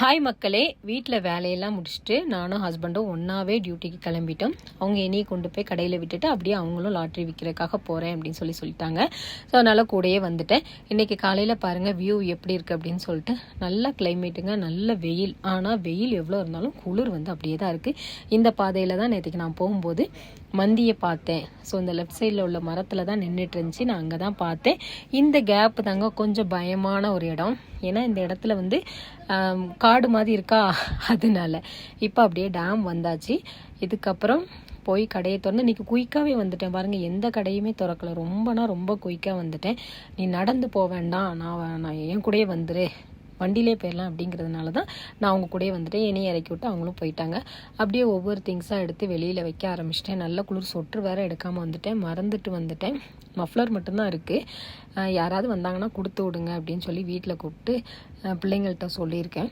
Hi மக்களே. வீட்டில் வேலையெல்லாம் முடிச்சுட்டு நானும் ஹஸ்பண்டும் ஒன்றாவே டியூட்டிக்கு கிளம்பிட்டோம். அவங்க என்னையும் கொண்டு போய் கடையில் விட்டுட்டு அப்படியே அவங்களும் லாட்ரி விற்கிறதுக்காக போகிறேன் அப்படின்னு சொல்லி சொல்லிட்டாங்க. ஸோ அதனால் கூடயே வந்துட்டேன். இன்றைக்கி காலையில் பாருங்கள் வியூ எப்படி இருக்குது அப்படின்னு சொல்லிட்டு நல்ல கிளைமேட்டுங்க நல்ல வெயில். ஆனால் வெயில் எவ்வளோ இருந்தாலும் குளிர் வந்து அப்படியே தான் இருக்குது இந்த பாதையில் தான் நேற்றுக்கு நான் போகும்போது மந்தியை பார்த்தேன். ஸோ இந்த லெஃப்ட் சைடில் உள்ள மரத்தில் தான் நின்றுட்டு இருந்துச்சு. நான் அங்கே தான் பார்த்தேன். இந்த கேப் தாங்க கொஞ்சம் பயமான ஒரு இடம். ஏன்னா இந்த இடத்துல வந்து காடு மாதிரி இருக்கா? அதனால. இப்போ அப்படியே டேம் வந்தாச்சு. இதுக்கப்புறம் போய் கடையை திறந்து இன்றைக்கி குயிக்காகவே வந்துட்டேன். பாருங்கள் எந்த கடையுமே திறக்கல. ரொம்பனா ரொம்ப குயிக்காக வந்துட்டேன். நீ நடந்து போவேண்டாம் நான் நான் என் கூடயே வந்துடு வண்டியிலே போயிடலாம் அப்படிங்கிறதுனால தான் நான் அவங்க கூடயே வந்துட்டு இணைய இறக்கி விட்டு அவங்களும் போயிட்டாங்க. அப்படியே ஒவ்வொரு திங்ஸாக எடுத்து வெளியில் வைக்க ஆரம்பிச்சிட்டேன். நல்ல குளிர் சொட்டு வேற எடுக்காமல் வந்துட்டேன். மறந்துட்டு வந்துட்டேன். மஃப்ளர் மட்டும்தான் இருக்குது யாராவது வந்தாங்கன்னா கொடுத்து விடுங்க அப்படின்னு சொல்லி வீட்டில் கூப்பிட்டு பிள்ளைங்கள்கிட்ட சொல்லியிருக்கேன்.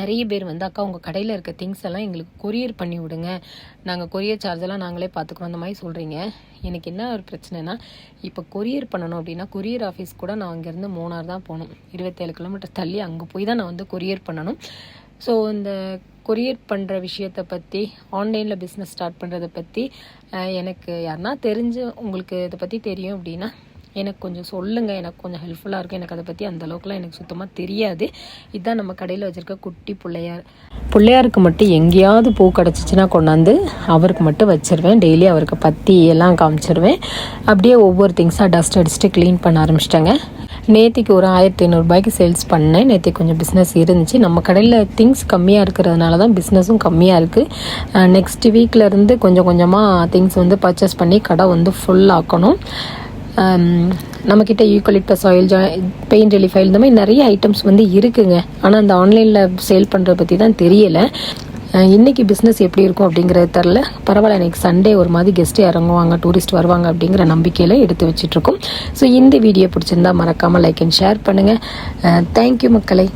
நிறைய பேர் வந்து அக்கா உங்கள் கடையில் இருக்க திங்ஸ் எல்லாம் எங்களுக்கு கொரியர் பண்ணி விடுங்க. நாங்கள் கொரியர் சார்ஜெல்லாம் நாங்களே பார்த்துக்குறோம் அந்த மாதிரி சொல்கிறீங்க எனக்கு என்ன ஒரு பிரச்சனைனா இப்போ கொரியர் பண்ணணும் அப்படின்னா கொரியர் ஆஃபீஸ் கூட நான் அங்கேருந்து மூணார் தான் போகணும். இருபத்தேழு கிலோமீட்டர் தள்ளி அங்கே போய் தான் நான் வந்து கொரியர் பண்ணணும். ஸோ இந்த கொரியர் பண்ணுற விஷயத்தை பற்றி ஆன்லைனில் பிஸ்னஸ் ஸ்டார்ட் பண்ணுறதை பற்றி எனக்கு யாருன்னா தெரிஞ்சு உங்களுக்கு இதை பற்றி தெரியும் அப்படின்னா எனக்கு கொஞ்சம் சொல்லுங்கள் எனக்கு கொஞ்சம் ஹெல்ப்ஃபுல்லாக இருக்கும் எனக்கு அதை பற்றி அந்த அளவுக்குலாம் எனக்கு சுத்தமாக தெரியாது. இதுதான் நம்ம கடையில் வச்சுருக்க குட்டி பிள்ளையார். பிள்ளையாருக்கு மட்டும் எங்கேயாவது பூ கிடச்சிச்சின்னா கொண்டாந்து அவருக்கு மட்டும் வச்சிருவேன். டெய்லி அவருக்கு பத்தி எல்லாம் காமிச்சிருவேன். அப்படியே ஒவ்வொரு திங்ஸாக டஸ்ட் அடிச்சுட்டு க்ளீன் பண்ண ஆரம்பிச்சிட்டேங்க. நேத்திக்கு ஒரு ஆயிரத்தி ஐநூறுரூபாய்க்கு சேல்ஸ் பண்ணேன். நேற்று கொஞ்சம் பிஸ்னஸ் இருந்துச்சு. நம்ம கடையில் திங்ஸ் கம்மியாக இருக்கிறதுனால தான் பிஸ்னஸும் கம்மியாக இருக்குது நெக்ஸ்ட் வீக்லேருந்து கொஞ்சம் கொஞ்சமாக திங்ஸ் வந்து பர்ச்சேஸ் பண்ணி கடை வந்து ஃபுல் ஆக்கணும். Um, நம்மக்கிட்ட யூக்கலிப்டஸ் ஆயில் ஜா பெயின் ரிலீஃப் இந்த மாதிரி நிறைய ஐட்டம்ஸ் வந்து இருக்குங்க. ஆனால் அந்த ஆன்லைனில் சேல் பண்ணுறத பற்றி தான் தெரியலை. இன்றைக்கி இன்னைக்கு பிஸ்னஸ் எப்படி இருக்கும் அப்படிங்கிறது தெரில பரவாயில்ல இன்றைக்கி சண்டே ஒரு மாதிரி கெஸ்ட்டு இறங்குவாங்க டூரிஸ்ட் வருவாங்க அப்படிங்கிற நம்பிக்கையில் எடுத்து வச்சிட்ருக்கோம் ஸோ இந்த வீடியோ பிடிச்சிருந்தா மறக்காமல் லைக் அண்ட் ஷேர் பண்ணுங்கள் தேங்க்யூ மக்களை.